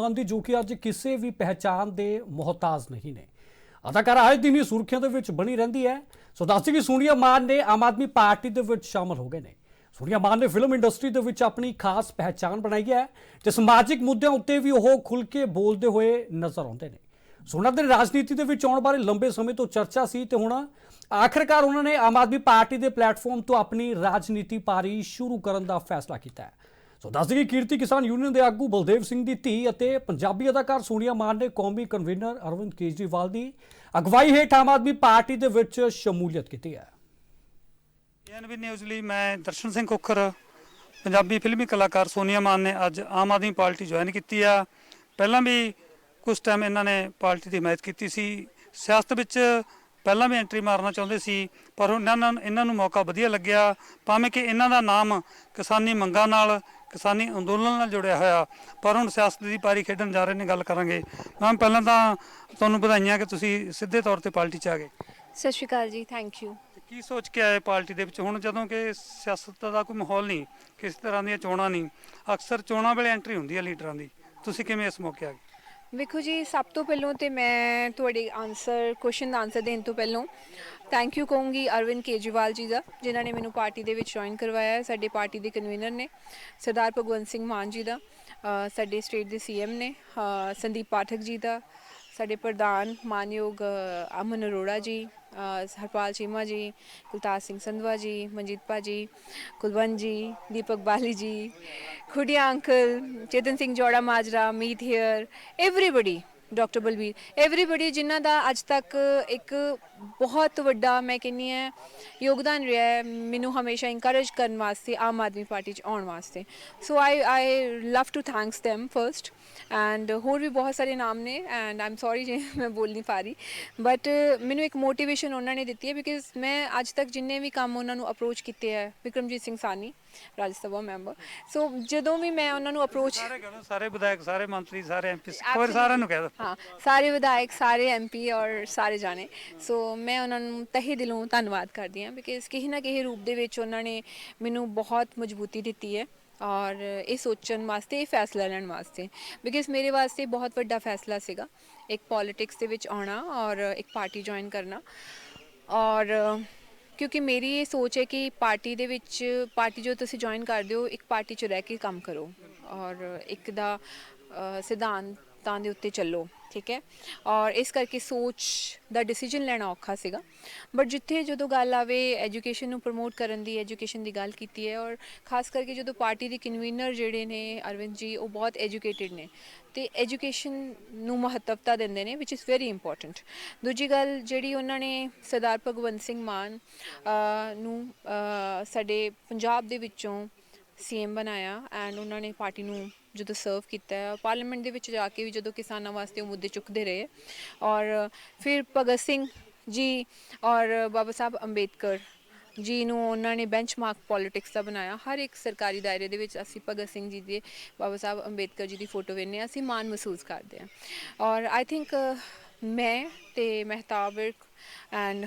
ਮਾਨ ਦੀ ਜੋ ਕਿ ਅੱਜ ਕਿਸੇ ਵੀ ਪਹਿਚਾਨ ਦੇ ਮੁਹਤਾਜ ਨਹੀਂ ਨੇ। ਅਦਾਕਾਰਾ ਅੱਜ ਦਿਨ ਹੀ ਸੁਰਖੀਆਂ ਦੇ ਵਿੱਚ ਬਣੀ ਰਹਿੰਦੀ ਹੈ। ਸੋ ਦੱਸਦੀ ਕਿ ਸੋਨੀਆ ਮਾਨ ਨੇ ਆਮ ਆਦਮੀ ਪਾਰਟੀ ਦੇ ਵਿੱਚ ਸ਼ਾਮਲ ਹੋ ਗਏ ਨੇ। ਸੋਨੀਆ ਮਾਨ ਨੇ ਫਿਲਮ ਇੰਡਸਟਰੀ ਦੇ ਵਿੱਚ ਆਪਣੀ ਖਾਸ ਪਹਿਚਾਨ ਬਣਾਈ ਹੈ ਤੇ ਸਮਾਜਿਕ ਮੁੱਦਿਆਂ ਉੱਤੇ ਵੀ ਉਹ ਖੁੱਲ੍ਹ ਕੇ ਬੋਲਦੇ ਹੋਏ ਨਜ਼ਰ ਆਉਂਦੇ ਨੇ। ਸੋਨਾ ਦੇ ਰਾਜਨੀਤੀ ਦੇ ਵਿੱਚ ਆਉਣ ਬਾਰੇ ਲੰਬੇ ਸਮੇਂ ਤੋਂ ਚਰਚਾ ਸੀ ਤੇ ਹੁਣ ਆਖਰਕਾਰ ਉਹਨਾਂ ਨੇ ਆਮ ਆਦਮੀ ਪਾਰਟੀ ਦੇ ਪਲੇਟਫਾਰਮ ਤੋਂ ਆਪਣੀ ਰਾਜਨੀਤੀ ਪਾਰੀ ਸ਼ੁਰੂ ਕਰਨ ਦਾ ਫੈਸਲਾ ਕੀਤਾ ਹੈ। ਸੋ ਦੱਸ ਦਈਏ, ਕੀਰਤੀ ਕਿਸਾਨ ਯੂਨੀਅਨ ਦੇ ਆਗੂ ਬਲਦੇਵ ਸਿੰਘ ਦੀ ਧੀ ਅਤੇ ਪੰਜਾਬੀ ਅਦਾਕਾਰ ਸੋਨੀਆ ਮਾਨ ਨੇ ਕੌਮੀ ਕਨਵੀਨਰ ਅਰਵਿੰਦ ਕੇਜਰੀਵਾਲ ਦੀ ਅਗਵਾਈ ਹੇਠ ਆਮ ਆਦਮੀ ਪਾਰਟੀ ਦੇ ਵਿੱਚ ਸ਼ਮੂਲੀਅਤ ਕੀਤੀ ਹੈ। ਐਨਬੀ ਨਿਊਜ਼ ਲਈ ਮੈਂ ਦਰਸ਼ਨ ਸਿੰਘ ਕੁੱਖਰ ਪੰਜਾਬੀ ਫਿਲਮੀ ਕਲਾਕਾਰ ਸੋਨੀਆ ਮਾਨ ਨੇ ਅੱਜ ਆਮ ਆਦਮੀ ਪਾਰਟੀ ਜੁਆਇਨ ਕੀਤੀ ਆ। ਪਹਿਲਾਂ ਵੀ ਕੁਝ ਟਾਈਮ ਇਹਨਾਂ ਨੇ ਪਾਰਟੀ ਦੀ ਹਮਾਇਤ ਕੀਤੀ ਸੀ। ਸਿਆਸਤ ਵਿੱਚ ਪਹਿਲਾਂ ਵੀ ਐਂਟਰੀ ਮਾਰਨਾ ਚਾਹੁੰਦੇ ਸੀ, ਪਰ ਉਹਨਾਂ ਨੂੰ ਇਹਨਾਂ ਨੂੰ ਮੌਕਾ ਵਧੀਆ ਲੱਗਿਆ। ਭਾਵੇਂ ਕਿ ਇਹਨਾਂ ਦਾ ਨਾਮ ਕਿਸਾਨੀ ਮੰਗਾਂ ਨਾਲ ਕਿਸਾਨੀ ਅੰਦੋਲਨ ਨਾਲ ਜੁੜਿਆ ਹੋਇਆ ਪਰ ਹੁਣ ਸਿਆਸਤ ਦੀ ਪਾਰੀ ਖੇਡਣ ਜਾ ਰਹੇ ਨੇ ਗੱਲ ਕਰਾਂਗੇ। ਮੈਮ ਪਹਿਲਾਂ ਤਾਂ ਤੁਹਾਨੂੰ ਵਧਾਈਆਂ ਕਿ ਤੁਸੀਂ ਸਿੱਧੇ ਤੌਰ ਤੇ ਪਾਰਟੀ 'ਚ ਆ ਗਏ। ਸਤਿ ਸ਼੍ਰੀ ਅਕਾਲ ਜੀ ਥੈਂਕ ਯੂ ਕੀ ਸੋਚ ਕੇ ਆਏ ਪਾਰਟੀ ਦੇ ਵਿੱਚ? ਹੁਣ ਜਦੋਂ ਕਿ ਸਿਆਸਤ ਦਾ ਕੋਈ ਮਾਹੌਲ ਨਹੀਂ ਕਿਸੇ ਤਰ੍ਹਾਂ ਦੀਆਂ ਚੋਣਾਂ ਨਹੀਂ ਅਕਸਰ ਚੋਣਾਂ ਵੇਲੇ ਐਂਟਰੀ ਹੁੰਦੀ ਹੈ ਲੀਡਰਾਂ ਦੀ। ਤੁਸੀਂ ਕਿਵੇਂ ਇਸ ਮੌਕੇ ਆ ਗਏ? ਵੇਖੋ ਜੀ, ਸਭ ਤੋਂ ਪਹਿਲਾਂ ਤੇ ਮੈਂ ਤੁਹਾਡੇ ਆਨਸਰ ਕੁਐਸਚਨ ਦਾ ਆਨਸਰ ਦੇਣ ਤੋਂ ਪਹਿਲਾਂ ਥੈਂਕ ਯੂ ਕਹੂੰਗੀ ਅਰਵਿੰਦ ਕੇਜਰੀਵਾਲ ਜੀ ਦਾ, ਜਿਨ੍ਹਾਂ ਨੇ ਮੈਨੂੰ ਪਾਰਟੀ ਦੇ ਵਿੱਚ ਜੁਆਇਨ ਕਰਵਾਇਆ ਹੈ, ਸਾਡੇ ਪਾਰਟੀ ਦੇ ਕਨਵੀਨਰ ਨੇ, ਸਰਦਾਰ ਭਗਵੰਤ ਸਿੰਘ ਮਾਨ ਜੀ ਦਾ ਸਾਡੇ ਸਟੇਟ ਦੇ ਸੀਐਮ ਨੇ ਸੰਦੀਪ ਪਾਠਕ ਜੀ ਦਾ, ਸਾਡੇ ਪ੍ਰਧਾਨ ਮਾਨਯੋਗ ਅਮਨ ਅਰੋੜਾ ਜੀ ਹਰਪਾਲ ਚੀਮਾ ਜੀ, ਕੁਲਤਾਰ ਸਿੰਘ ਸੰਧਵਾ ਜੀ, ਮਨਜੀਤ ਭਾਜੀ ਕੁਲਵੰਤ ਜੀ, ਦੀਪਕ ਬਾਲੀ ਜੀ ਖੁੜੀਆ uncle, Chetan Singh Jora Majra, Meet Hayer everybody doctor Balvir. Everybody ਜਿਨ੍ਹਾਂ ਦਾ ਅੱਜ ਤੱਕ ਇੱਕ ਬਹੁਤ ਵੱਡਾ ਮੈਂ ਕਹਿੰਨੀ ਹੈ ਯੋਗਦਾਨ ਰਿਹਾ ਹੈ ਮੈਨੂੰ ਹਮੇਸ਼ਾ ਇਨਕਰੇਜ ਕਰਨ ਵਾਸਤੇ ਆਮ ਆਦਮੀ ਪਾਰਟੀ ਚ ਆਉਣ ਵਾਸਤੇ। So I I love to thanks them first and ਹੋਰ ਵੀ ਬਹੁਤ ਸਾਰੇ ਨਾਮ ਨੇ ਐਂਡ ਆਮ ਸੌਰੀ ਜੇ ਮੈਂ ਬੋਲ ਨਹੀਂ ਪਾ ਰਹੀ। ਬਟ ਮੈਨੂੰ ਇੱਕ ਮੋਟੀਵੇਸ਼ਨ ਉਹਨਾਂ ਨੇ ਦਿੱਤੀ ਹੈ ਬਿਕਾਜ਼ ਮੈਂ ਅੱਜ ਤੱਕ ਜਿੰਨੇ ਵੀ ਕੰਮ ਉਹਨਾਂ ਨੂੰ ਅਪਰੋਚ ਕੀਤੇ ਹੈ ਵਿਕਰਮਜੀਤ ਸਿੰਘ ਸਾਨੀ ਰਾਜ ਸਭਾ ਮੈਂਬਰ ਸੋ ਜਦੋਂ ਵੀ ਮੈਂ ਉਹਨਾਂ ਨੂੰ ਅਪਰੋਚ ਸਾਰੇ ਕਹਿੰਦੇ ਸਾਰੇ ਵਿਧਾਇਕ ਸਾਰੇ ਮੰਤਰੀ ਸਾਰੇ ਐਮਪੀ ਸਾਰਿਆਂ ਨੂੰ ਕਹਿ ਦੋ ਹਾਂ, ਸਾਰੇ ਵਿਧਾਇਕ, ਸਾਰੇ ਐਮਪੀ ਔਰ ਸਾਰੇ ਜਾਣੇ। ਸੋ ਮੈਂ ਉਹਨਾਂ ਨੂੰ ਤਹਿ ਦਿਲੋਂ ਧੰਨਵਾਦ ਕਰਦੀ ਹਾਂ ਬਿਕਾਜ਼ ਕਿਸੇ ਨਾ ਕਿਸੇ ਰੂਪ ਦੇ ਵਿੱਚ ਉਹਨਾਂ ਨੇ ਮੈਨੂੰ ਬਹੁਤ ਮਜ਼ਬੂਤੀ ਦਿੱਤੀ ਹੈ ਔਰ ਇਹ ਸੋਚਣ ਵਾਸਤੇ, ਇਹ ਫੈਸਲਾ ਲੈਣ ਵਾਸਤੇ। ਬਿਕਾਜ਼ ਮੇਰੇ ਵਾਸਤੇ ਬਹੁਤ ਵੱਡਾ ਫੈਸਲਾ ਸੀਗਾ ਇੱਕ ਪੋਲਿਟਿਕਸ ਦੇ ਵਿੱਚ ਆਉਣਾ ਔਰ ਇੱਕ ਪਾਰਟੀ ਜੁਆਇਨ ਕਰਨਾ। ਔਰ ਕਿਉਂਕਿ ਮੇਰੀ ਇਹ ਸੋਚ ਹੈ ਕਿ ਪਾਰਟੀ ਦੇ ਵਿੱਚ, ਪਾਰਟੀ ਜੋ ਤੁਸੀਂ ਜੁਆਇਨ ਕਰਦੇ ਹੋ, ਇੱਕ ਪਾਰਟੀ 'ਚ ਰਹਿ ਕੇ ਕੰਮ ਕਰੋ। ਔਰ ਇੱਕ ਦਾ ਸਿਧਾਂਤ ਸਿਧਾਂਤਾਂ ਦੇ ਉੱਤੇ ਚੱਲੋ, ਠੀਕ ਹੈ? ਔਰ ਇਸ ਕਰਕੇ ਸੋਚ ਦਾ ਡਿਸੀਜਨ ਲੈਣਾ ਔਖਾ ਸੀਗਾ। ਬਟ ਜਿੱਥੇ ਜਦੋਂ ਗੱਲ ਆਵੇ ਐਜੂਕੇਸ਼ਨ ਨੂੰ ਪ੍ਰਮੋਟ ਕਰਨ ਦੀ ਐਜੂਕੇਸ਼ਨ ਦੀ ਗੱਲ ਕੀਤੀ ਹੈ, ਔਰ ਖਾਸ ਕਰਕੇ ਜਦੋਂ ਪਾਰਟੀ ਦੇ ਕਨਵੀਨਰ ਜਿਹੜੇ ਨੇ, ਅਰਵਿੰਦ ਜੀ, ਉਹ ਬਹੁਤ ਐਜੂਕੇਟਿਡ ਨੇ। ਤੇ ਐਜੂਕੇਸ਼ਨ ਨੂੰ ਮਹੱਤਵਤਾ ਦਿੰਦੇ ਨੇ ਵਿਚ ਇਜ਼ ਵੈਰੀ ਇੰਪੋਰਟੈਂਟ ਦੂਜੀ ਗੱਲ ਜਿਹੜੀ ਉਹਨਾਂ ਨੇ ਸਰਦਾਰ ਭਗਵੰਤ ਸਿੰਘ ਮਾਨ ਨੂੰ ਸਾਡੇ ਪੰਜਾਬ ਦੇ ਵਿੱਚੋਂ ਸੀ ਸੀਐਮ ਬਣਾਇਆ ਐਂਡ ਉਹਨਾਂ ਨੇ ਪਾਰਟੀ ਨੂੰ ਜਦੋਂ ਸਰਵ ਕੀਤਾ ਪਾਰਲੀਮੈਂਟ ਦੇ ਵਿੱਚ ਜਾ ਕੇ ਵੀ ਜਦੋਂ ਕਿਸਾਨਾਂ ਵਾਸਤੇ ਉਹ ਮੁੱਦੇ ਚੁੱਕਦੇ ਰਹੇ ਔਰ ਫਿਰ ਭਗਤ ਸਿੰਘ ਜੀ ਔਰ ਬਾਬਾ ਸਾਹਿਬ ਅੰਬੇਦਕਰ ਜੀ ਨੂੰ ਉਹਨਾਂ ਨੇ ਬੈਂਚਮਾਰਕ ਪੋਲਿਟਿਕਸ ਦਾ ਬਣਾਇਆ। ਹਰ ਇੱਕ ਸਰਕਾਰੀ ਦਾਇਰੇ ਦੇ ਵਿੱਚ ਅਸੀਂ ਭਗਤ ਸਿੰਘ ਜੀ ਦੇ, ਬਾਬਾ ਸਾਹਿਬ ਅੰਬੇਦਕਰ ਜੀ ਦੀ ਫੋਟੋ ਵੇਖਦੇ ਹਾਂ, ਅਸੀਂ ਮਾਣ ਮਹਿਸੂਸ ਕਰਦੇ ਹਾਂ। ਔਰ ਆਈ ਥਿੰਕ ਮੈਂ ਤੇ ਮਹਿਤਾਬ ਵਿਰਕ ਐਂਡ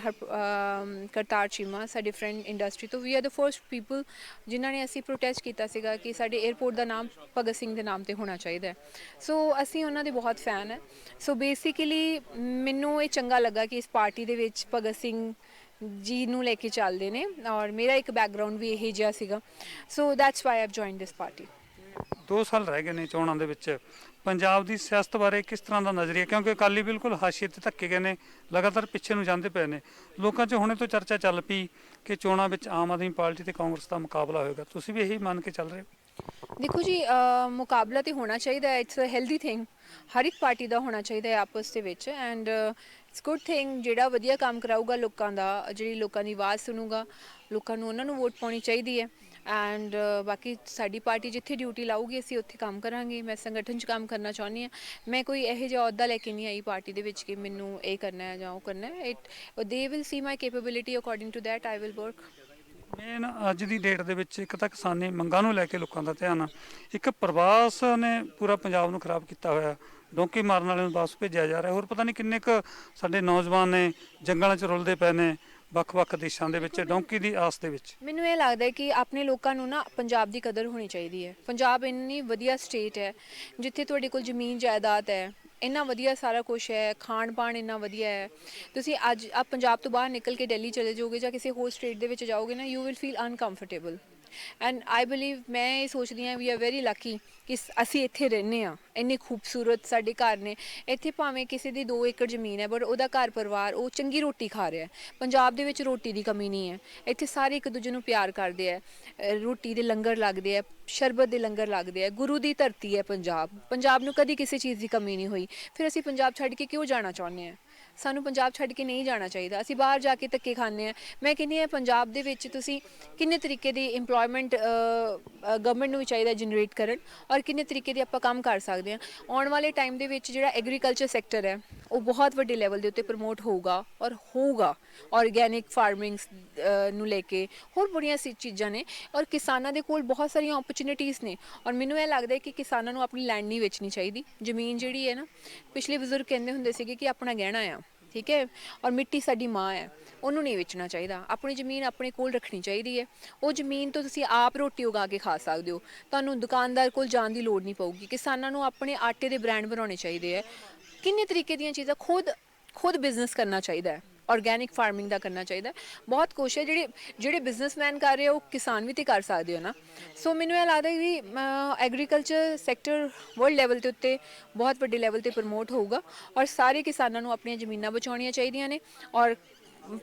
ਕਰਤਾਰ ਚੀਮਾ, ਸਾਡੇ ਫਰੈਂਡ ਇੰਡਸਟਰੀ ਤੋਂ ਵੀ ਆਰ ਦ ਫਰਸਟ ਪੀਪਲ ਜਿਨ੍ਹਾਂ ਨੇ ਅਸੀਂ ਪ੍ਰੋਟੈਸਟ ਕੀਤਾ ਸੀਗਾ ਕਿ ਸਾਡੇ 에ਅਰਪੋਰਟ ਦਾ ਨਾਮ ਭਗਤ ਸਿੰਘ ਦੇ ਨਾਮ ਤੇ ਹੋਣਾ ਚਾਹੀਦਾ ਹੈ। ਸੋ ਅਸੀਂ ਉਹਨਾਂ ਦੇ ਬਹੁਤ ਫੈਨ ਹੈ। ਸੋ ਬੇਸਿਕਲੀ ਮੈਨੂੰ ਇਹ ਚੰਗਾ ਲੱਗਾ ਕਿ ਇਸ ਪਾਰਟੀ ਦੇ ਵਿੱਚ ਭਗਤ ਸਿੰਘ ਜੀ ਨੂੰ ਲੈ ਕੇ ਚੱਲਦੇ ਨੇ, ਔਰ ਮੇਰਾ ਇੱਕ ਬੈਕਗ੍ਰਾਉਂਡ ਵੀ ਇਹੀ ਜਿਹਾ ਸੀਗਾ। So that's why I have joined this party 2 ਸਾਲ ਰਹਿ ਗਏ ਨੇ ਚੋਣਾਂ ਦੇ ਵਿੱਚ। ਪੰਜਾਬ ਦੀ ਸਿਆਸਤ ਬਾਰੇ ਕਿਸ ਤਰ੍ਹਾਂ ਦਾ ਨਜ਼ਰੀਆ? ਕਿਉਂਕਿ ਅਕਾਲੀ ਬਿਲਕੁਲ ਹਾਸ਼ੀਏ ਤੇ ਧੱਕੇ ਗਏ ਨੇ, ਲਗਾਤਾਰ ਪਿੱਛੇ ਨੂੰ ਜਾਂਦੇ ਪਏ ਨੇ। ਲੋਕਾਂ 'ਚ ਹੁਣੇ ਤੋਂ ਚਰਚਾ ਚੱਲ ਪਈ ਕਿ ਚੋਣਾਂ ਵਿੱਚ ਆਮ ਆਦਮੀ ਪਾਰਟੀ ਤੇ ਕਾਂਗਰਸ ਦਾ ਮੁਕਾਬਲਾ ਹੋਏਗਾ। ਤੁਸੀਂ ਵੀ ਇਹੀ ਮੰਨ ਕੇ ਚੱਲ ਰਹੇ ਹੋ? ਦੇਖੋ ਜੀ ਮੁਕਾਬਲਾ ਤੇ ਹੋਣਾ ਚਾਹੀਦਾ ਹੈ। ਇਟਸ ਅ ਹੈਲਦੀ ਥਿੰਗ ਹਰ ਇੱਕ ਪਾਰਟੀ ਦਾ ਹੋਣਾ ਚਾਹੀਦਾ ਹੈ ਆਪਸ ਦੇ ਵਿੱਚ। ਐਂਡ ਇਟਸ ਗੁੱਡ ਥਿੰਗ ਜਿਹੜਾ ਵਧੀਆ ਕੰਮ ਕਰਾਊਗਾ ਲੋਕਾਂ ਦਾ, ਜਿਹੜੀ ਲੋਕਾਂ ਦੀ ਆਵਾਜ਼ ਸੁਣੂਗਾ। ਲੋਕਾਂ ਨੂੰ ਉਹਨਾਂ ਨੂੰ ਵੋਟ ਪਾਉਣੀ ਚਾਹੀਦੀ ਹੈ। ਐਂਡ uh, ਬਾਕੀ ਸਾਡੀ ਪਾਰਟੀ ਜਿੱਥੇ ਡਿਊਟੀ ਲਾਊਗੀ, ਅਸੀਂ ਉੱਥੇ ਕੰਮ ਕਰਾਂਗੇ। ਮੈਂ ਸੰਗਠਨ 'ਚ ਕੰਮ ਕਰਨਾ ਚਾਹੁੰਦੀ ਹਾਂ। ਮੈਂ ਕੋਈ ਇਹੋ ਜਿਹਾ ਅਹੁਦਾ ਲੈ ਕੇ ਨਹੀਂ ਆਈ ਪਾਰਟੀ ਦੇ ਵਿੱਚ ਕਿ ਮੈਨੂੰ ਇਹ ਕਰਨਾ ਹੈ ਜਾਂ ਉਹ ਕਰਨਾ ਹੈ। It they will see my capability according to that I will work main ਅੱਜ ਦੀ ਡੇਟ ਦੇ ਵਿੱਚ ਇੱਕ ਤਾਂ ਕਿਸਾਨੀ ਮੰਗਾਂ ਨੂੰ ਲੈ ਕੇ ਲੋਕਾਂ ਦਾ ਧਿਆਨ ਆ। ਇੱਕ ਪ੍ਰਵਾਸ ਨੇ ਪੂਰਾ ਪੰਜਾਬ ਨੂੰ ਖਰਾਬ ਕੀਤਾ ਹੋਇਆ। ਡੋਂਕੀ ਮਾਰਨ ਵਾਲਿਆਂ ਨੂੰ ਵਾਪਸ ਭੇਜਿਆ ਜਾ ਰਿਹਾ। ਹੋਰ ਪਤਾ ਨਹੀਂ ਕਿੰਨੇ ਕੁ ਸਾਡੇ ਨੌਜਵਾਨ ਨੇ, ਜੰਗਲਾਂ 'ਚ ਰੁਲਦੇ ਪਏ ਨੇ। ਵੱਖ-ਵੱਖ ਦੇਸ਼ਾਂ ਦੇ ਵਿੱਚ ਡੌਂਕੀ ਦੀ ਆਸ ਦੇ ਵਿੱਚ। ਮੈਨੂੰ ਇਹ ਲੱਗਦਾ ਹੈ ਕਿ ਆਪਣੇ ਲੋਕਾਂ ਨੂੰ ਨਾ ਪੰਜਾਬ ਦੀ ਕਦਰ ਹੋਣੀ ਚਾਹੀਦੀ ਹੈ। ਪੰਜਾਬ ਇੰਨੀ ਵਧੀਆ ਸਟੇਟ ਹੈ ਜਿੱਥੇ ਤੁਹਾਡੇ ਕੋਲ ਜ਼ਮੀਨ ਜਾਇਦਾਦ ਹੈ। ਇੰਨਾ ਵਧੀਆ ਸਾਰਾ ਕੁਝ ਹੈ ਖਾਣ ਪਾਣ ਇੰਨਾ ਵਧੀਆ ਹੈ। ਤੁਸੀਂ ਅੱਜ ਆਪ ਪੰਜਾਬ ਤੋਂ ਬਾਹਰ ਨਿਕਲ ਕੇ ਦਿੱਲੀ ਚਲੇ ਜਾਓਗੇ ਜਾਂ ਕਿਸੇ ਹੋਰ ਸਟੇਟ ਦੇ ਵਿੱਚ ਜਾਓਗੇ ਨਾ you will feel uncomfortable and I believe ਮੈਂ ਇਹ ਸੋਚਦੀ ਹਾਂ ਵੀ ਆਰ ਵੈਰੀ ਲੱਕੀ ਕਿ ਅਸੀਂ ਇੱਥੇ ਰਹਿੰਦੇ ਆ ਇੰਨੇ ਖੂਬਸੂਰਤ ਸਾਡੇ ਘਰ ਨੇ। ਇੱਥੇ ਭਾਵੇਂ ਕਿਸੇ ਦੀ 2 ਏਕੜ ਜ਼ਮੀਨ ਹੈ ਬਟ ਉਹਦਾ ਘਰ ਪਰਿਵਾਰ, ਉਹ ਚੰਗੀ ਰੋਟੀ ਖਾ ਰਿਹਾ ਹੈ। ਪੰਜਾਬ ਦੇ ਵਿੱਚ ਰੋਟੀ ਦੀ ਕਮੀ ਨਹੀਂ ਹੈ। ਇੱਥੇ ਸਾਰੇ ਇੱਕ ਦੂਜੇ ਨੂੰ ਪਿਆਰ ਕਰਦੇ ਆ ਰੋਟੀ ਦੇ ਲੰਗਰ ਲੱਗਦੇ ਆ ਸ਼ਰਬਤ ਦੇ ਲੰਗਰ ਲੱਗਦੇ ਆ ਗੁਰੂ ਦੀ ਧਰਤੀ ਹੈ ਪੰਜਾਬ। ਪੰਜਾਬ ਨੂੰ ਕਦੀ ਕਿਸੇ ਚੀਜ਼ ਦੀ ਕਮੀ ਨਹੀਂ ਹੋਈ। ਫਿਰ ਅਸੀਂ ਪੰਜਾਬ ਛੱਡ ਕੇ ਕਿਉਂ ਜਾਣਾ ਚਾਹੁੰਦੇ ਆ ਸਾਨੂੰ ਪੰਜਾਬ ਛੱਡ ਕੇ ਨਹੀਂ ਜਾਣਾ ਚਾਹੀਦਾ। ਅਸੀਂ ਬਾਹਰ ਜਾ ਕੇ ਧੱਕੇ ਖਾਂਦੇ ਆ ਮੈਂ ਕਹਿੰਦੀ ਆ ਪੰਜਾਬ ਦੇ ਵਿੱਚ ਤੁਸੀਂ ਕਿੰਨੇ ਤਰੀਕੇ ਦੀ EMPLOYMENT ਗਵਰਨਮੈਂਟ ਨੂੰ ਵੀ ਚਾਹੀਦਾ ਜਨਰੇਟ ਕਰਨ ਔਰ ਕਿੰਨੇ ਤਰੀਕੇ ਦੇ ਆਪਾਂ ਕੰਮ ਕਰ ਸਕਦੇ ਆ ਆਉਣ ਵਾਲੇ ਟਾਈਮ ਦੇ ਵਿੱਚ ਜਿਹੜਾ ਐਗਰੀਕਲਚਰ ਸੈਕਟਰ ਹੈ, ਉਹ ਬਹੁਤ ਵੱਡੇ ਲੈਵਲ ਦੇ ਉੱਤੇ ਪ੍ਰਮੋਟ ਹੋਊਗਾ ਔਰ ਹੋਊਗਾ। ਆਰਗੈਨਿਕ ਫਾਰਮਿੰਗਸ ਨੂੰ ਲੈ ਕੇ ਹੋਰ ਬੜੀਆਂ ਸੀ ਚੀਜ਼ਾਂ ਨੇ ਔਰ ਕਿਸਾਨਾਂ ਦੇ ਕੋਲ ਬਹੁਤ ਸਾਰੀਆਂ ਓਪਰਚੁਨਿਟੀਆਂ ਨੇ ਔਰ ਮੈਨੂੰ ਇਹ ਲੱਗਦਾ ਹੈ ਕਿ ਕਿਸਾਨਾਂ ਨੂੰ ਆਪਣੀ ਲੈਂਡ ਨਹੀਂ ਵੇਚਣੀ ਚਾਹੀਦੀ। ਜ਼ਮੀਨ ਜਿਹੜੀ ਹੈ ਨਾ, ਪਿਛਲੇ ਬਜ਼ੁਰਗ ਕਹਿੰਦੇ ਹੁੰਦੇ ਸੀਗੇ ਕਿ ਆਪਣਾ ਗਹਿਣਾ ਆ। ਠੀਕ ਹੈ? ਔਰ ਮਿੱਟੀ ਸਾਡੀ ਮਾਂ ਹੈ। ਉਹਨੂੰ ਨਹੀਂ ਵੇਚਣਾ ਚਾਹੀਦਾ। ਆਪਣੀ ਜ਼ਮੀਨ ਆਪਣੇ ਕੋਲ ਰੱਖਣੀ ਚਾਹੀਦੀ ਹੈ। ਉਹ ਜ਼ਮੀਨ ਤੋਂ ਤੁਸੀਂ ਆਪ ਰੋਟੀ ਉਗਾ ਕੇ ਖਾ ਸਕਦੇ ਹੋ। ਤੁਹਾਨੂੰ ਦੁਕਾਨਦਾਰ ਕੋਲ ਜਾਣ ਦੀ ਲੋੜ ਨਹੀਂ ਪਊਗੀ। ਕਿਸਾਨਾਂ ਨੂੰ ਆਪਣੇ ਆਟੇ ਦੇ ਬ੍ਰਾਂਡ ਬਣਾਉਣੇ ਚਾਹੀਦੇ ਹੈ। ਕਿੰਨੇ ਤਰੀਕੇ ਦੀਆਂ ਚੀਜ਼ਾਂ ਖੁਦ ਖੁਦ ਬਿਜ਼ਨਸ ਕਰਨਾ ਚਾਹੀਦਾ ਹੈ? ਆਰਗੈਨਿਕ ਫਾਰਮਿੰਗ ਦਾ ਕਰਨਾ ਚਾਹੀਦਾ ਬਹੁਤ ਕੁਛ ਹੈ ਜਿਹੜੇ ਜਿਹੜੇ ਬਿਜ਼ਨਸਮੈਨ ਕਰ ਰਹੇ ਆ, ਉਹ ਕਿਸਾਨ ਵੀ ਤੇ ਕਰ ਸਕਦੇ ਹੋ ਨਾ। ਸੋ ਮੈਨੂੰ ਇਹ ਲੱਗਦਾ ਕਿ ਐਗਰੀਕਲਚਰ ਸੈਕਟਰ ਵਰਲਡ ਲੈਵਲ ਤੇ ਉੱਤੇ ਬਹੁਤ ਵੱਡੇ ਲੈਵਲ ਤੇ ਪ੍ਰਮੋਟ ਹੋਊਗਾ ਔਰ ਸਾਰੇ ਕਿਸਾਨਾਂ ਨੂੰ ਆਪਣੀਆਂ ਜ਼ਮੀਨਾਂ ਬਚਾਉਣੀਆਂ ਚਾਹੀਦੀਆਂ ਨੇ ਔਰ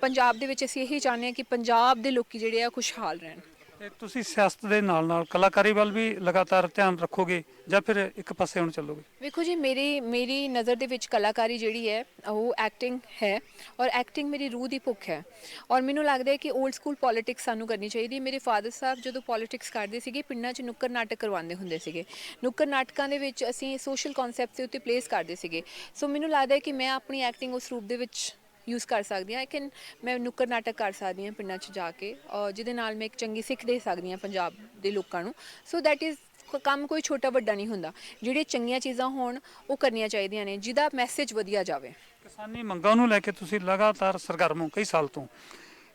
ਪੰਜਾਬ ਦੇ ਵਿੱਚ ਅਸੀਂ ਇਹੀ ਚਾਹੁੰਦੇ ਹਾਂ ਕਿ ਪੰਜਾਬ ਦੇ ਲੋਕੀ ਜਿਹੜੇ ਆ ਖੁਸ਼ਹਾਲ ਰਹਿਣ। ਤੇ ਤੁਸੀਂ ਸਿਆਸਤ ਦੇ ਨਾਲ-ਨਾਲ ਕਲਾਕਾਰੀ ਵੱਲ ਵੀ ਲਗਾਤਾਰ ਧਿਆਨ ਰੱਖੋਗੇ ਜਾਂ ਫਿਰ ਇੱਕ ਪਾਸੇ ਹੁਣ ਚੱਲੋਗੇ? ਵੇਖੋ ਜੀ, ਮੇਰੀ ਮੇਰੀ ਨਜ਼ਰ ਦੇ ਵਿੱਚ ਕਲਾਕਾਰੀ ਜਿਹੜੀ ਹੈ, ਉਹ ਐਕਟਿੰਗ ਹੈ ਔਰ ਐਕਟਿੰਗ ਮੇਰੀ ਰੂਹ ਦੀ ਭੁੱਖ ਹੈ। ਔਰ ਮੈਨੂੰ ਲੱਗਦਾ ਹੈ ਕਿ 올ਡ ਸਕੂਲ ਪੋਲਿਟਿਕਸ ਸਾਨੂੰ ਕਰਨੀ ਚਾਹੀਦੀ। ਹੈ ਮੇਰੇ ਫਾਦਰ ਸਾਹਿਬ ਜਦੋਂ ਪੋਲਿਟਿਕਸ ਕਰਦੇ ਸੀਗੇ, ਪਿੰਡਾਂ 'ਚ ਨੁੱਕਰ ਨਾਟਕ ਕਰਵਾਉਂਦੇ ਹੁੰਦੇ ਸੀਗੇ। ਨੁੱਕਰ ਨਾਟਕਾਂ ਦੇ ਵਿੱਚ ਅਸੀਂ ਸੋਸ਼ਲ ਕਨਸੈਪਟ ਦੇ ਉੱਤੇ ਪਲੇਸ ਕਰਦੇ ਸੀਗੇ। ਸੋ ਮੈਨੂੰ ਲੱਗਦਾ ਹੈ ਕਿ ਮੈਂ ਆਪਣੀ ਐਕਟਿੰਗ ਉਸ ਰੂਪ ਦੇ ਵਿੱਚ ਯੂਜ਼ ਕਰ ਸਕਦੀ ਹਾਂ ਆਈ ਕੈਨ ਮੈਂ ਨੁੱਕਰ ਨਾਟਕ ਕਰ ਸਕਦੀ ਹਾਂ ਪਿੰਡਾਂ 'ਚ ਜਾ ਕੇ ਔਰ ਜਿਹਦੇ ਨਾਲ ਮੈਂ ਇੱਕ ਚੰਗੀ ਸਿੱਖ ਦੇ ਸਕਦੀ ਹਾਂ ਪੰਜਾਬ ਦੇ ਲੋਕਾਂ ਨੂੰ। ਸੋ ਦੈਟ ਇਜ਼ ਕੰਮ ਕੋਈ ਛੋਟਾ ਵੱਡਾ ਨਹੀਂ ਹੁੰਦਾ। ਜਿਹੜੀਆਂ ਚੰਗੀਆਂ ਚੀਜ਼ਾਂ ਹੋਣ ਉਹ ਕਰਨੀਆਂ ਚਾਹੀਦੀਆਂ ਨੇ ਜਿਹਦਾ ਮੈਸੇਜ ਵਧੀਆ ਜਾਵੇ। ਕਿਸਾਨੀ ਮੰਗਾਂ ਨੂੰ ਲੈ ਕੇ ਤੁਸੀਂ ਲਗਾਤਾਰ ਸਰਗਰਮ ਹੋ ਕਈ ਸਾਲ ਤੋਂ।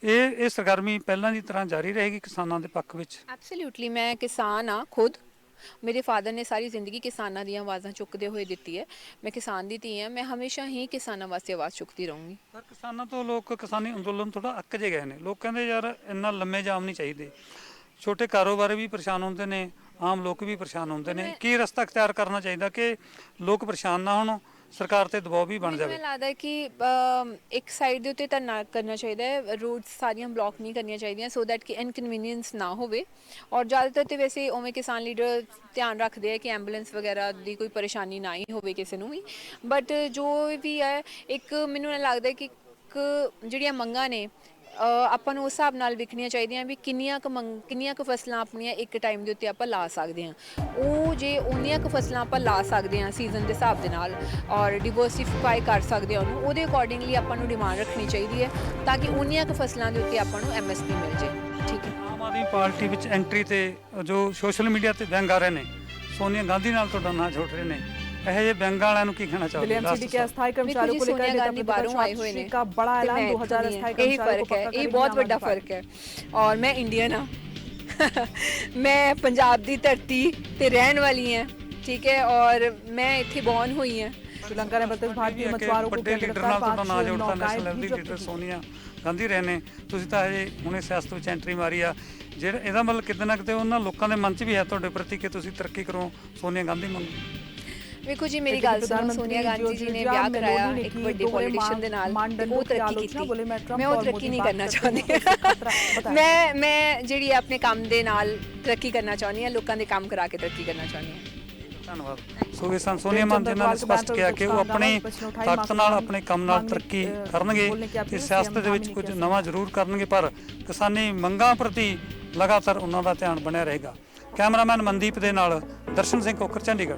ਇਹ ਇਹ ਸਰਗਰਮੀ ਪਹਿਲਾਂ ਦੀ ਤਰ੍ਹਾਂ ਜਾਰੀ ਰਹੇਗੀ ਕਿਸਾਨਾਂ ਦੇ ਪੱਖ ਵਿੱਚ? ਐਬਸੋਲੂਟਲੀ ਮੈਂ ਕਿਸਾਨ ਆ ਖੁਦ। ਮੇਰੇ ਫਾਦਰ ਨੇ ਸਾਰੀ ਜ਼ਿੰਦਗੀ ਕਿਸਾਨਾਂ ਦੀਆਂ ਆਵਾਜ਼ਾਂ ਚੁੱਕਦੇ ਹੋਏ ਦਿੱਤੀ ਹੈ। ਮੈਂ ਕਿਸਾਨ ਦੀ ਧੀ ਹਾਂ ਮੈਂ ਹਮੇਸ਼ਾ ਹੀ ਕਿਸਾਨਾਂ ਵਾਸਤੇ ਆਵਾਜ਼ ਚੁੱਕਦੀ ਰਹੂੰਗੀ। ਪਰ ਕਿਸਾਨਾਂ ਤੋਂ ਲੋਕ ਕਿਸਾਨੀ ਅੰਦੋਲਨ ਥੋੜਾ ਅੱਕ ਜੇ ਗਏ ਨੇ। ਲੋਕ ਕਹਿੰਦੇ ਯਾਰ ਇੰਨਾ ਲੰਮੇ ਜਾਮ ਨਹੀਂ ਚਾਹੀਦੇ। ਛੋਟੇ ਕਾਰੋਬਾਰੀ ਵੀ ਪਰੇਸ਼ਾਨ ਹੁੰਦੇ ਨੇ ਆਮ ਲੋਕ ਵੀ ਪਰੇਸ਼ਾਨ ਹੁੰਦੇ ਨੇ। ਕੀ ਰਸਤਾ ਅਖਤਿਆਰ ਕਰਨਾ ਚਾਹੀਦਾ ਕਿ ਲੋਕ ਪਰੇਸ਼ਾਨ ਨਾ ਹੋਣ? ਸਰਕਾਰ ਤੇ ਦਬਾਅ ਵੀ ਬਣ ਮੈਨੂੰ ਜਾਵੇ। ਇਹ ਲੱਗਦਾ ਹੈ ਕਿ ਅਮ, ਇੱਕ ਸਾਈਡ ਦੇ ਉੱਤੇ ਤਾਂ ਨਾ ਕਰਨਾ ਚਾਹੀਦਾ ਹੈ ਰੋਡਸ ਸਾਰੀਆਂ ਬਲੌਕ ਨਹੀਂ ਕਰਨੀਆਂ ਚਾਹੀਦੀਆਂ ਸੋ ਦੈਟ ਕਿ ਇਨਕਨਵੀਨੀਅੰਸ ਨਾ ਹੋਵੇ। ਔਰ ਜ਼ਿਆਦਾਤਰ ਤੇ ਵੈਸੇ ਉਵੇਂ ਕਿਸਾਨ ਲੀਡਰ ਧਿਆਨ ਰੱਖਦੇ ਆ ਕਿ ਐਂਬੂਲੈਂਸ ਵਗੈਰਾ ਦੀ ਕੋਈ ਪਰੇਸ਼ਾਨੀ ਨਾ ਹੀ ਹੋਵੇ ਕਿਸੇ ਨੂੰ ਵੀ। ਬਟ ਜੋ ਵੀ ਹੈ ਇੱਕ ਮੈਨੂੰ ਇਹ ਲੱਗਦਾ ਹੈ ਕਿ ਇੱਕ ਜਿਹੜੀਆਂ ਮੰਗਾਂ ਨੇ ਆਪਾਂ ਨੂੰ ਉਸ ਹਿਸਾਬ ਨਾਲ ਵਿਖਣੀਆਂ ਚਾਹੀਦੀਆਂ ਵੀ ਕਿੰਨੀਆਂ ਕੁ ਮੰਗ, ਕਿੰਨੀਆਂ ਕੁ ਫਸਲਾਂ ਆਪਣੀਆਂ ਇੱਕ ਟਾਈਮ ਦੇ ਉੱਤੇ ਆਪਾਂ ਲਾ ਸਕਦੇ ਹਾਂ। ਉਹ ਜੇ ਉਨੀਆਂ ਕੁ ਫਸਲਾਂ ਆਪਾਂ ਲਾ ਸਕਦੇ ਹਾਂ ਸੀਜ਼ਨ ਦੇ ਹਿਸਾਬ ਦੇ ਨਾਲ ਔਰ ਡਿਵਰਸਿਫਾਈ ਕਰ ਸਕਦੇ ਹਾਂ ਉਹਨੂੰ, ਉਹਦੇ ਅਕੋਰਡਿੰਗਲੀ ਆਪਾਂ ਨੂੰ ਡਿਮਾਂਡ ਰੱਖਣੀ ਚਾਹੀਦੀ ਹੈ ਤਾਂ ਕਿ ਉਨੀਆਂ ਕੁ ਫਸਲਾਂ ਦੇ ਉੱਤੇ ਆਪਾਂ ਨੂੰ ਐਮਐਸਪੀ ਮਿਲ ਜਾਏ। ਠੀਕ ਹੈ। ਆਮ ਆਦਮੀ ਪਾਰਟੀ ਵਿੱਚ ਐਂਟਰੀ ਤੇ ਜੋ ਸੋਸ਼ਲ ਮੀਡੀਆ ਤੇ ਵਿਅੰਗ ਆ ਰਹੇ ਨੇ, ਸੋਨੀਆ ਗਾਂਧੀ ਨਾਲ ਤੁਹਾਡਾ ਨਾਂ ਜੋੜ ਰਹੇ ਨੇ। ਇਹੋ ਜਿਹੇ ਵਿਅੰਗਾਂ ਵਾਲਿਆਂ ਨੂੰ ਕੀ ਕਹਿਣਾ ਚਾਹੋਗੇ विलियम Last सिटी के सवाल। अस्थायी देखो कर्मचारियों जी को लेकर सोनिया नेता गांधी बाहरों आए हुए प्रतिपक्ष ने का बड़ा ते ऐलान मैं 2000 इतनी अस्थायी है। यही कर्मचारियों फर्क को है पक्का ये करेगी बहुत आम बड़ा आदमी फर्क है और मैं इंडियन हाँ मैं पंजाब ਦੀ ਧਰਤੀ ਤੇ ਰਹਿਣ ਵਾਲੀ ਹਾਂ ਠੀਕ ਹੈ ਔਰ ਮੈਂ ਇੱਥੇ ਬੌਰਨ ਹੋਈ ਹਾਂ श्रीलंका ने बताया भारतीय ਕਿ मछुआरों को ਵੱਡੇ किया ਲੀਡਰ ਨਾਲ गिरफ्तार ਤੁਹਾਡਾ ਨਾਂ पांच ਜੋੜਦਾ नौकाएं ਨੈਸ਼ਨਲ भी ਲੈਵਲ ਦੀ जब्त ਲੀਡਰ की। ਸੋਨੀਆ ਗਾਂਧੀ ਰਹੇ ਨੇ ਤੁਸੀਂ ਤਾਂ ਹਜੇ ਹੁਣੇ ਸਿਆਸਤ ਵਿੱਚ ਐਂਟਰੀ ਮਾਰੀ ਆ ਜਿਹੜਾ ਇਹਦਾ ਮਤਲਬ ਕਿਤੇ ਨਾ ਕਿਤੇ ਉਹਨਾਂ ਲੋਕਾਂ ਦੇ ਮਨ 'ਚ ਵੀ ਹੈ ਤੁਹਾਡੇ ਪ੍ਰਤੀ ਕਿ ਤੁਸੀਂ ਤਰੱਕੀ ਕਰੋ ਸੋਨੀਆ ਗਾਂਧੀ ਮੰਗੋ ਵੇਖੋ ਜੀ ਮੇਰੀ ਗੱਲ ਸੁਣੋ ਸੋਨੀਆ ਗਾਂਧੀ ਜੀ ਨੇ ਵਿਆਹ ਕਰਾਇਆ ਇੱਕ ਵੱਡੇ ਪੋਲੀਟੀਸ਼ੀਅਨ ਦੇ ਨਾਲ ਉਹ ਤਰੱਕੀ ਕੀਤੀ। ਮੈਂ ਉਹ ਤਰੱਕੀ ਨਹੀਂ ਕਰਨਾ ਚਾਹੁੰਦੀ। ਮੈਂ ਮੈਂ ਜਿਹੜੀ ਆਪਣੇ ਕੰਮ ਦੇ ਨਾਲ ਤਰੱਕੀ ਕਰਨਾ ਚਾਹੁੰਦੀ ਹਾਂ ਲੋਕਾਂ ਦੇ ਕੰਮ ਕਰਾ ਕੇ ਤਰੱਕੀ ਕਰਨਾ ਚਾਹੁੰਦੀ ਹਾਂ। ਧੰਨਵਾਦ। ਸੋਨੀਆ ਮਾਨ ਜੀ ਨੇ ਸਪਸ਼ਟ ਕੀਤਾ ਕਿ ਉਹ ਆਪਣੀ ਤਾਕਤ ਨਾਲ ਆਪਣੇ ਕੰਮ ਨਾਲ ਤਰੱਕੀ ਕਰਨਗੇ ਤੇ ਸਿਆਸਤ ਦੇ ਵਿੱਚ ਕੁਝ ਨਵਾਂ ਜ਼ਰੂਰ ਕਰਨਗੇ ਪਰ ਕਿਸਾਨੀ ਮੰਗਾਂ ਪ੍ਰਤੀ ਲਗਾਤਾਰ ਉਹਨਾਂ ਦਾ ਧਿਆਨ ਬਣਿਆ ਰਹੇਗਾ। ਕੈਮਰਾਮੈਨ ਮਨਦੀਪ ਦੇ ਨਾਲ ਦਰਸ਼ਨ ਸਿੰਘ ਕੋਕਰ ਚੰਡੀਗੜ੍ਹ।